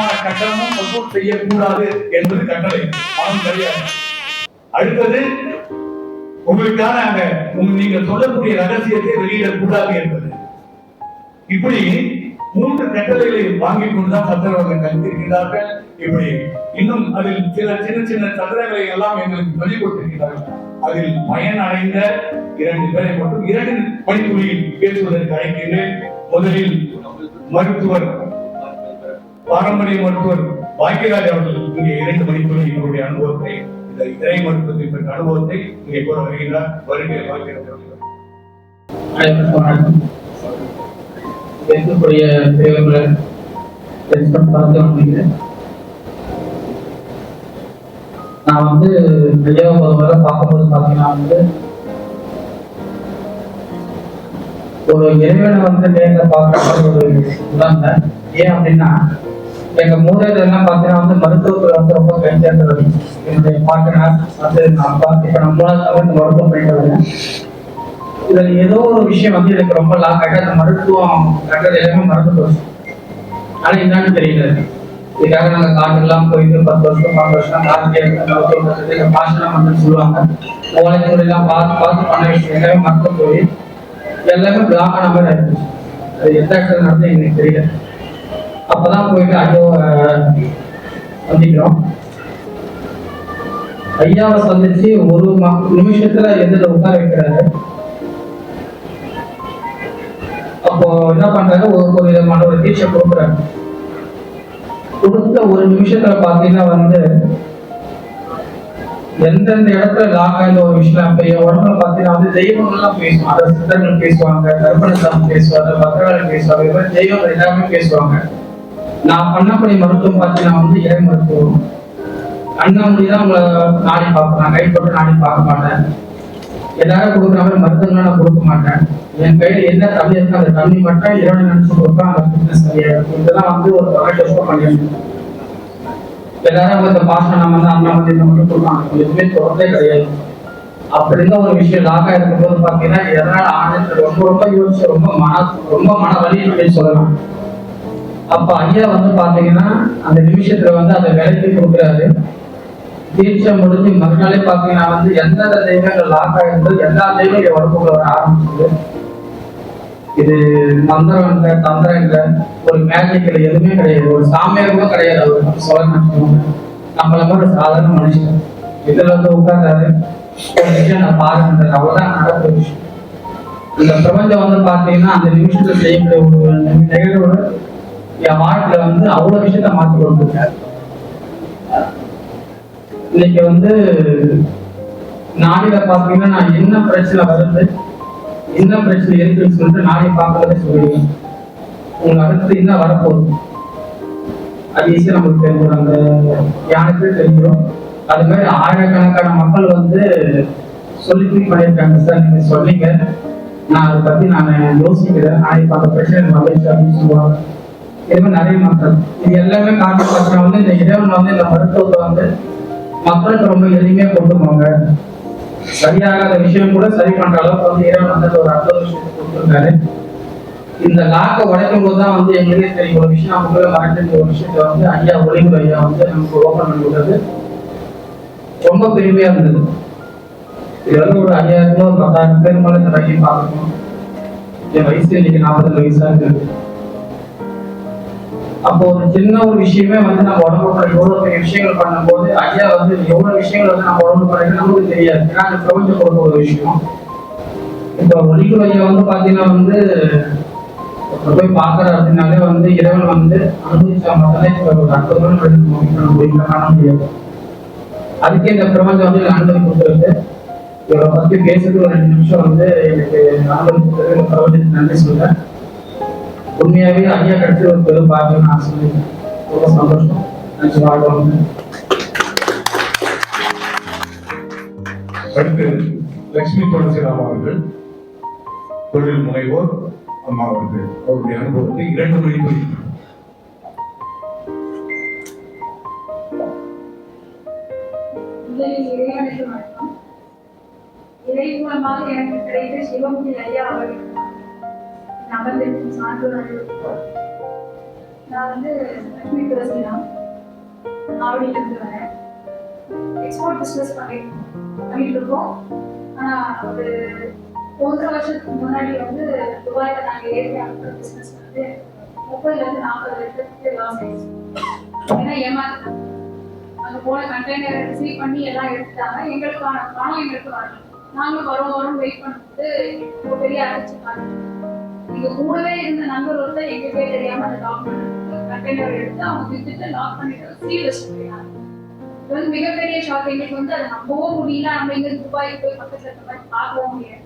விதமான கட்டணமும் வசூல் செய்யக்கூடாது என்பது கட்டளை. பணம் கிடையாது அடுத்தது உங்களுக்கான அங்க உங்க- நீங்க சொல்லக்கூடிய ரகசியத்தை வெளியிடக்கூடாது என்பது. இப்படி மூன்று கட்டளைகளை வாங்கிக் கொண்டுதான் சத்திரவர்கள் கல்விருக்கிறார்கள் இப்படி இன்னும் அதில் சில சின்ன சின்ன சத்திரங்களை எல்லாம் எங்களுக்கு சொல்லிக் கொடுத்திருக்கிறார்கள். அதில் பயன் அடைந்த இரண்டு பேரை மட்டும் இரண்டு பணித்துறையில் பேசுவதற்கு அழைக்கின்றேன் முதலில் மருத்துவர் பாரம்பரிய மருத்துவர் பாக்கியராஜ் அவர்கள் இங்கே இரண்டு மணிக்குள் எங்களுடைய அனுபவத்தை இந்த இறை மருத்துவத்தை பெற்ற அனுபவத்தை இங்கே கூற வருகிறார். வருகை பாக்கியராஜ் அவர்கள் அனைவருக்கும் வணக்கம் நான் வந்து ஐயாவை முதல் பார்க்கும்போது பார்த்தீங்கன்னா வந்து ஒரு இறைவனை வந்து நேரில் பார்க்குற மாதிரி ஒரு உணர்ந்தேன் ஏன் அப்படின்னா எங்க மூலையில எல்லாம் பாத்தீங்கன்னா வந்து மருத்துவத்துல வந்து ரொம்ப கைத்தேர்ந்தது என்னுடைய பாட்டனார் வந்து நான் அப்பா நான் மூணாவது மருத்துவம் பண்ணிட்டு வரேன் இதுல ஏதோ ஒரு விஷயம் வந்து எனக்கு ரொம்ப லாக் ஆகிட்டு அந்த மருத்துவம் கட்டது எல்லாமே மறந்து போச்சு. ஆனா என்னன்னு தெரியல. இதுக்காக நாங்க காட்டுக்கெல்லாம் போயிட்டு பத்து வருஷம் பன்னெண்டு வருஷம் காட்டு பாஷெல்லாம் வந்து சொல்லுவாங்க. ஓலைத்துறை எல்லாம் பார்த்து பார்த்து பண்ண விஷயம் எல்லாமே மறந்து போய் எல்லாமே பிளாக் ஆன மாதிரி ஆயிடுச்சு. அது எந்த இடத்துல நடந்தது எனக்கு தெரியல. அப்பதான் போயிட்டு ஐயோ சந்திக்கிறோம் ஐயாவை சந்திச்சு ஒரு ம- நிமிஷத்துல எதிர உட்கார வைக்கிறாரு. அப்போ என்ன பண்றாரு ஒரு ஒரு விதமான ஒரு தீட்சை கொடுக்குறாரு. கொடுத்த ஒரு நிமிஷத்துல பாத்தீங்கன்னா வந்து எந்தெந்த இடத்துல லாக் ஒரு விஷயம் இப்ப உடம்புல பாத்தீங்கன்னா வந்து தெய்வங்கள்லாம் பேசுவாங்க. அதை சித்தர்கள் பேசுவாங்க கர்ப்பணசாமி பேசுவாங்க பத்திரகாளி பேசுவாங்க இது மாதிரி தெய்வங்கள் எல்லாமே பேசுவாங்க. நான் பண்ணக்கூடிய மருத்துவம் பாத்தீங்கன்னா வந்து இறை மருத்துவம். அண்ணாமொழி தான் உங்களை நாடி பார்ப்பேன் நான் கைப்பட்டு நாடி பார்க்க மாட்டேன். எல்லாரும் கொடுக்குற மாதிரி மருத்துவம் நான் கொடுக்க மாட்டேன். என் கையில என்ன தண்ணி இருக்கு அந்த தண்ணி மட்டும் இரவு நினைச்சு கொடுப்பேன் அந்த பிசினஸ் சரியா இருக்கும் இதெல்லாம் வந்து ஒரு தொலைட்டு பண்ணிருக்கேன் எல்லாரும் இந்த பாசம் நம்ம வந்து அண்ணா வந்து இந்த மட்டும் கொடுப்பாங்க. எதுவுமே தொடர்ந்தே கிடையாது. அப்படி ஒரு விஷயம் லாக்கா இருக்கும்போது பாத்தீங்கன்னா எதனால ஆனது? ரொம்ப ரொம்ப யோசிச்சு ரொம்ப மன ரொம்ப மன வலி அப்படின்னு சொல்லலாம். அப்ப ஐயா வந்து பாத்தீங்கன்னா அந்த நிமிஷத்துல வந்து அதை விலைக்கு கொடுக்குறாரு. தீட்சை முடிஞ்சு மறுநாளே பாத்தீங்கன்னா வந்து எந்தெந்த தெய்வங்கள் லாக் ஆயிருந்தோ எல்லா தெய்வம் என் உடம்புக்குள்ள வர ஆரம்பிச்சது. இது மந்திரம் இல்லை தந்திரம் இல்லை ஒரு மேஜிக் இல்லை எதுவுமே கிடையாது. ஒரு சாமியார் கூட கிடையாது அவர். நம்ம சொல்ல நினைச்சோம் நம்மள மாதிரி ஒரு சாதாரண மனுஷன். இதுல வந்து உட்கார்ந்தாரு ஒரு விஷயம் நான் பாருங்க அவ்வளவுதான் நடக்கிற விஷயம் இந்த பிரபஞ்சம் வந்து பாத்தீங்கன்னா அந்த நிமிஷத்துல செய்யக்கூடிய ஒரு நிகழ்வு என் வாழ்க்கையில வந்து அவ்வளவு விஷயத்த மாத்தி கொடுத்துருக்காரு. இன்னைக்கு வந்து நாடில பாத்தீங்கன்னா நான் என்ன பிரச்சனை வருது என்ன பிரச்சனை இருக்குன்னு சொல்லிட்டு நாடி பார்க்கறதே சொல்லுவேன் உங்க அடுத்து என்ன வரப்போகுது? அது ஈஸியா நமக்கு தெரிஞ்சிடும். அந்த யானைக்கு தெரிஞ்சிடும். அது மாதிரி ஆயிரக்கணக்கான மக்கள் வந்து சொல்லி ஃபீல் பண்ணியிருக்காங்க சார். நீங்க சொன்னீங்க. நான் அதை பத்தி நான் யோசிக்கிறேன். நாளை இப்ப பிரச்சனை எனக்கு அப்படின்னு சொல்லுவாங்க. இது மாதிரி நிறைய மக்கள். இது எல்லாமே காட்டி வந்து இந்த இறைவன் வந்து இந்த மருத்துவத்தை வந்து மக்களுக்கு ரொம்ப எளிமையா கொண்டு போங்க சரியாகாத விஷயம் கூட சரி பண்ற அளவுக்கு வந்து இறைவன் வந்து ஒரு அற்புத விஷயத்தை கொடுத்துருக்காரு. இந்த லாக்கை உடைக்கும் போது தான் வந்து எங்களுக்கே தெரியும். ஒரு விஷயம் நமக்குள்ள மறைஞ்சிருந்த ஒரு விஷயத்தை வந்து ஐயா ஒளிவு ஐயா வந்து நமக்கு ஓப்பன் பண்ணி கொடுத்தது ரொம்ப பெருமையா இருந்தது. இது வந்து ஒரு ஐயாயிரம் ஒரு பத்தாயிரம் பேர் மேலே இந்த வகையை பார்க்கணும். என் வயசு இன்னைக்கு நாற்பத்தஞ்சு வயசா இருக்கு. அப்போ ஒரு சின்ன ஒரு விஷயமே வந்து நம்ம உடம்புக்குள்ள எவ்வளவு பெரிய விஷயங்கள் பண்ணும்போது ஐயா வந்து எவ்வளவு விஷயங்கள் வந்து நம்ம உடம்பு பண்ணுறது நமக்கு தெரியாது. ஏன்னா அது பிரபஞ்சம் கொடுக்க ஒரு விஷயம். இப்போ ஒளிக்குள் ஐயா வந்து பாத்தீங்கன்னா வந்து போய் பார்க்கற அப்படின்னாலே வந்து இறைவன் வந்து அனுபவிச்சா மட்டும்தான் இப்போ ஒரு அற்புதமான முடியும் காண முடியாது. அதுக்கே இந்த பிரபஞ்சம் வந்து எனக்கு அனுமதி கொடுத்துருக்கு. இவரை பத்தி பேசுறதுக்கு ஒரு ரெண்டு நிமிஷம் வந்து எனக்கு அனுமதி கொடுத்துருக்கு பிரபஞ்சத்துக்கு நன்றி சொல்றேன். உண்மையாவே ஐயா கிடைச்ச ஒரு பெரும் பாக்கியம் நான் சொல்லுவேன் ரொம்ப சந்தோஷம் நன்றி வாழ்வாங்க அடுத்து லட்சுமி துளசிராம் அவர்கள் தொழில் முனைவோர் அம்மா அவர்கள் அவருடைய அனுபவத்தை இரண்டு மணி குறிப்பு முதலில் இறைவனுக்கு வணக்கம். இறை மூலமாக எனக்கு கிடைத்த சிவமுடி ஐயா அவர்கள் அமர்ந்திருக்கும் சான்றோர்கள் நான் வந்து லட்சுமி துளசிராம் ஆவடியிலிருந்து வரேன். எக்ஸ்போர்ட் பிஸ்னஸ் பண்ணிட்டு பண்ணிட்டு இருக்கோம். ஆனா ஒரு ஒன்றரை வருஷத்துக்கு முன்னாடி வந்து துபாயில நாங்கள் ஏறி அனுப்புகிற பிஸ்னஸ் வந்து முப்பதுல இருந்து நாற்பது லட்சத்துக்கு லாஸ் ஆயிடுச்சு. ஏன்னா ஏமாத்தாங்க அங்க போன கண்டெய்னர் ரிசீவ் பண்ணி எல்லாம் எடுத்துட்டாங்க. எங்களுக்கான பணம் எங்களுக்கு வரணும் நாங்களும் வரும் வரும் வெயிட் பண்ணும்போது ஒரு பெரிய அதிர்ச்சி பார்த்தோம் எங்க கூடவே இருந்த நண்பர் ஒருத்தர் எங்களுக்கே தெரியாம அந்த டாக்குமெண்ட் கண்டெய்னர் எடுத்து அவங்க வித்துட்டு லாக் பண்ணிட்டு சீல் இது வந்து மிகப்பெரிய ஷாக் எங்களுக்கு வந்து அதை நம்பவும் முடியல. நம்ம இங்க துபாய்க்கு போய் பக்கத்துல இருக்க மாதிரி பார்க்கவும் முடியாது.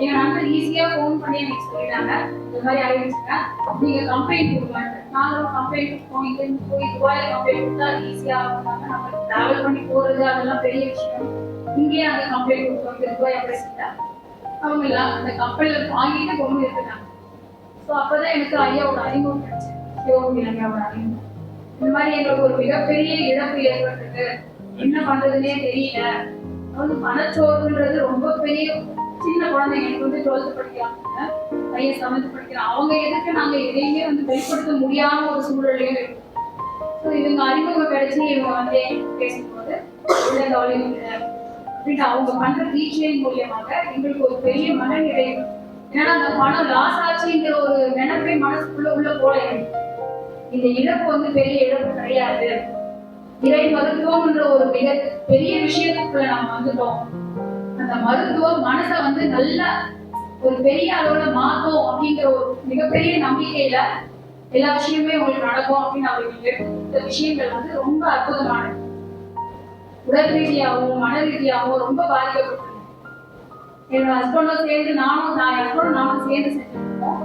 எங்க நண்பர் ஈஸியா ஃபோன் பண்ணி எனக்கு சொல்லிட்டாங்க. இந்த மாதிரி ஆயிடுச்சுங்க நீங்க கம்ப்ளைண்ட் கொடுப்பாங்க நாங்களும் கம்ப்ளைண்ட் கொடுப்போம் இங்க இருந்து போய் துபாயில கம்ப்ளைண்ட் கொடுத்தா ஈஸியா ஆகுனாங்க நம்ம டிராவல் பண்ணி போறது அதெல்லாம் பெரிய விஷயம். இங்கேயே அந்த கம்ப்ளைண்ட் கொடுத்தோம். இங்க துபாய் பிரசிட்டா அவங்க அந்த கப்பல்ல வாங்கிட்டு கொண்டு இருக்கிறாங்க ஸோ அப்பதான் எனக்கு ஐயாவோட அறிமுகம் கிடைச்சு சிவகுமி ஐயாவோட அறிமுகம் இந்த மாதிரி எங்களுக்கு ஒரு மிகப்பெரிய இழப்பு ஏற்பட்டிருக்கு என்ன பண்றதுன்னே தெரியல. வந்து மனச்சோர்வுன்றது ரொம்ப பெரிய சின்ன குழந்தைங்க எனக்கு வந்து டுவெல்த் படிக்கிறாங்க. பையன் செவன்த் படிக்கிறான் அவங்க எதுக்கு நாங்க எதையுமே வந்து வெளிப்படுத்த முடியாத ஒரு சூழலையும் ஸோ இவங்க அறிமுகம் கிடைச்சி இவங்க வந்து பேசும்போது இல்லை கவலையும் அப்படின்ட்டு அவங்க பண்ற ரீச்சியின் மூலியமாக எங்களுக்கு ஒரு பெரிய மன நிறைவு ஏன்னா அந்த பணம் லாஸ் ஆச்சுங்கிற ஒரு நினைப்பே மனசுக்குள்ள உள்ள போல இந்த இழப்பு வந்து பெரிய இழப்பு கிடையாது. இறை மருத்துவம்ன்ற ஒரு மிக பெரிய விஷயத்துக்குள்ள நம்ம வந்துட்டோம். அந்த மருத்துவம் மனசை வந்து நல்ல ஒரு பெரிய அளவுல மாத்தோம் அப்படிங்கிற ஒரு மிகப்பெரிய நம்பிக்கையில எல்லா விஷயமே உங்களுக்கு நடக்கும் அப்படின்னு அவருக்கு இந்த விஷயங்கள் வந்து ரொம்ப அற்புதமானது. உடல் ரீதியாகவும் மன ரீதியாகவும் ரொம்ப பாதிக்கப்பட்டு என்னோட ஹஸ்பண்டும் சேர்ந்து நானும் நான் ஹஸ்பண்டும் நானும் சேர்ந்து செஞ்சிருக்கோம்.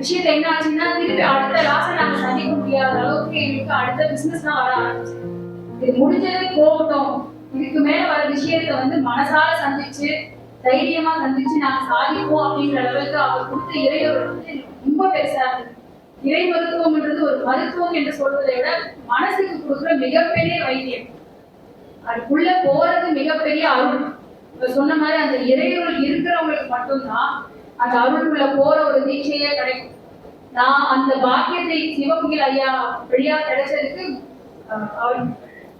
விஷயத்த என்ன ஆச்சுன்னா திருப்பி அடுத்த ராசை நாங்க சந்திக்க முடியாத அளவுக்கு எங்களுக்கு அடுத்த பிசினஸ் தான் வர ஆரம்பிச்சு இது முடிஞ்சது போகட்டும். இதுக்கு மேல வர விஷயத்த வந்து மனசால சந்திச்சு தைரியமா சந்திச்சு நாங்க சாதிப்போம் அப்படிங்கிற அளவுக்கு அவர் கொடுத்த இறையோடு வந்து ரொம்ப பெருசா இருந்தது. இறை மருத்துவம்ன்றது ஒரு மருத்துவம் என்று சொல்வதை விட மனசுக்கு கொடுக்குற மிகப்பெரிய வைத்தியம். அதுக்குள்ள போறது மிகப்பெரிய அருள். சொன்ன மாதிரி அந்த இறையுள் இருக்கிறவங்களுக்கு மட்டும்தான் அந்த அருளுக்குள்ள போற ஒரு தீட்சையே கிடைக்கும். நான் அந்த பாக்கியத்தை சிவகுகில் ஐயா வழியா கிடைச்சதுக்கு அவர்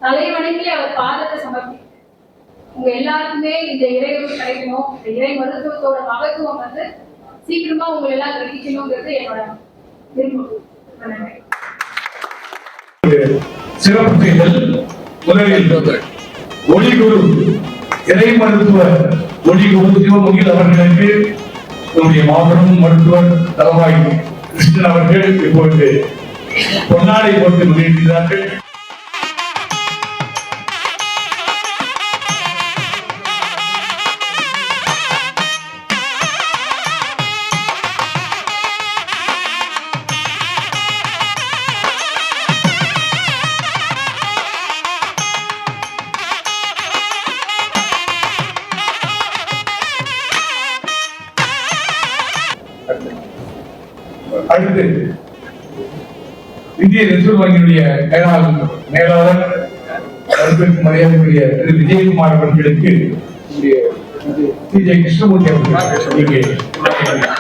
தலைவணங்கி அவர் பாதத்தை சமர்ப்பிக்கிறேன் உங்க எல்லாருக்குமே இந்த இறையுள் கிடைக்கணும். இந்த இறை மருத்துவத்தோட மகத்துவம் வந்து சீக்கிரமா உங்களை எல்லாம் கிரகிக்கணுங்கிறது என்னோட விருப்பம். சிறப்பு செய்தல் முதலில் ஒளிகுரு இறை மருத்துவ ஒளிகுரு சிவமுகில் அவர்களுக்கு நம்முடைய மாபெரும் மருத்துவர் தலவாய் கிருஷ்ணன் அவர்கள் இப்பொழுது பொன்னாடை போட்டு வெளியிடுகிறார்கள் அடுத்து இந்திய ரிசர்வ் வங்கியுடைய மேலாளர் மேலாளர் மரியாதைக்குரிய திரு விஜயகுமார் அவர்களுக்கு நம்முடைய கிருஷ்ணமூர்த்தி அவர்கள்